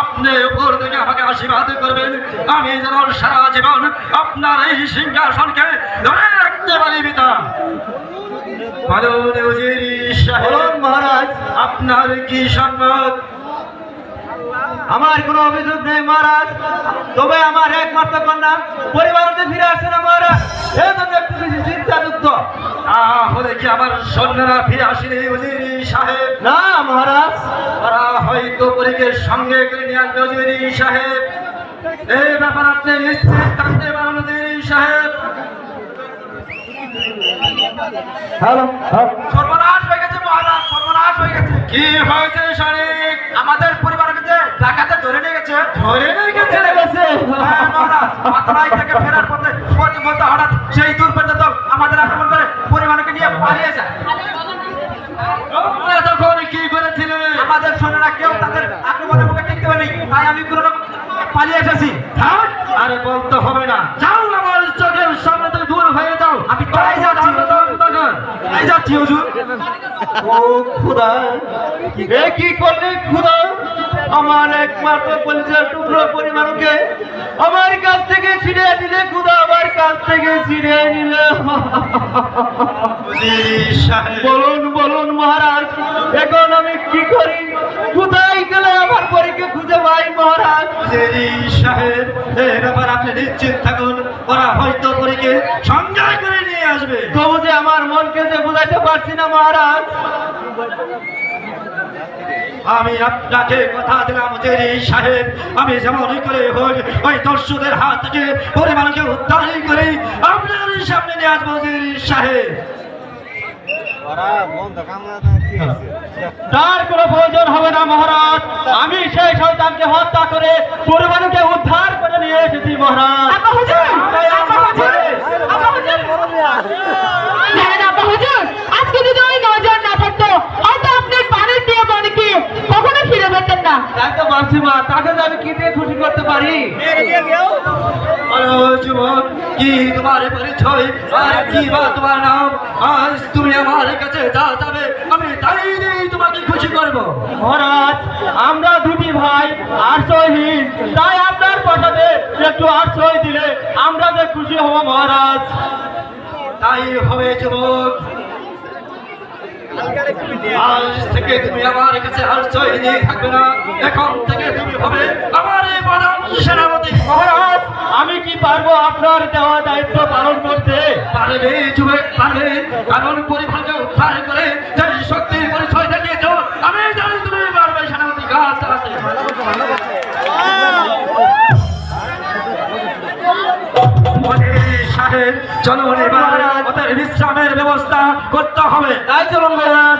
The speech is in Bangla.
আপনি উপর থেকে আমাকে আশীর্বাদ করবেন। আমি যেন সারা জীবন আপনার এই সিংহাসনকে ধরে রাখতে পারি মহারাজ। আপনার কি সংবাদ আমার কোনো অভিযোগ নেই মহারাজ। তবে আমার একমাত্র কন্যা পরিবারতে ফিরে আসছে না মহারাজ। কি আমার সৈন্যরা ফিরে আসেনি উজির সাহেব। না মহারাজ। তারা হয়তো পরীকে সঙ্গে করে নিয়ে আসবে উজির সাহেব। এই ব্যাপার আপনি নিশ্চিত থাকতে পারেন উজির সাহেব। হ্যালো সর্বনাশ হয়ে গেছে মহারাজ সর্বনাশ হয়ে গেছে। কি হয়েছে শারিক? আমাদের যে ডাকাতে ধরে নিয়ে গেছে। ধরে নিয়ে গেছে? গেছে। হ্যাঁ, থেকে ফেরার পথে পথে হঠাৎ সেই দূর পর্যন্ত আমাদের আক্রমণ করে পরিবারকে নিয়ে পালিয়ে যায় আপনারা তখন কি করেছিলেন আমাদের সৈন্যরা কেউ তাদের আক্রমণের মুখে টিকতে পারেনি। তাই আমি কোনো পালিয়ে এসেছি। আরে বলতে হবে না। যাও আমার চোখের সামনে থেকে দূর হয়ে যাও। আমি তাই যাচ্ছি। তাই যাচ্ছি হুজুর। ও খুদা এ কি করলে খুদা? আমার একমাত্র পরিচয় টুকরো পরিবারকে আমার কাছ থেকে ছিঁড়ে দিলে খুদা আমার কাছ থেকে ছিঁড়ে নিলে। বলুন বলুন মহারাজ এখন আমি কি করি? কোথায় গেলে আমার পরীকে খুঁজে পাই মহারাজ? সাহেব এই ব্যাপার আপনি নিশ্চিত থাকুন ওরা হয়তো পরীকে সঙ্গে করে নিয়ে আসবে। তবু যে আমার মনকে যে বোঝাইতে পারছি না মহারাজ। আমি আপনাকে কথা দিলাম জেরি সাহেব আমি যেমন করে হোক ওই দর্শকদের হাত থেকে পরিমাণকে উদ্ধার করে। আপনার সামনে নিয়ে আসব জেরি সাহেব তার কোনো প্রয়োজন হবে না মহারাজ। আমি সেই শয়তানকে হত্যা করে পরিবারকে উদ্ধার করে নিয়ে এসেছি মহারাজ আপা হুজুর আপা হুজুর আপা হুজুর জানেন আপা হুজুর আজকে যদি ওই নজর না থাকতো হয়তো আপনার পানির দিয়ে মনেকে কখনো ফিরে তো মানছি মা তাকে যে আমি কি দিয়ে খুশি করতে পারি? যুবক কি তোমার পরিচয়? আর কি বা তোমার নাম? আজ তুমি আমার কাছে যা যাবে আমি তাই দিয়ে তোমাকে খুশি করব। মহারাজ আমরা দুটি ভাই আশ্রয়হীন তাই আপনার পাঠাতে একটু আশ্রয় দিলে আমরা যে খুশি হব মহারাজ। তাই হবে যুবক আজ থেকে তুমি আমার কাছে আশ্রয় নিয়ে থাকবে না। এখন থেকে তুমি হবে আমার এই প্রধান সেনাপতি। মহারাজ আমি কি পারব আপনার দেওয়া দায়িত্ব পালন করতে? পারবে যুবক পারবে। কারণ পরিবারকে উদ্ধার করে শক্তির পরিচয় চলুন এবার বিশ্রামের ব্যবস্থা করতে হবে। তাই চলুন মহারাজ।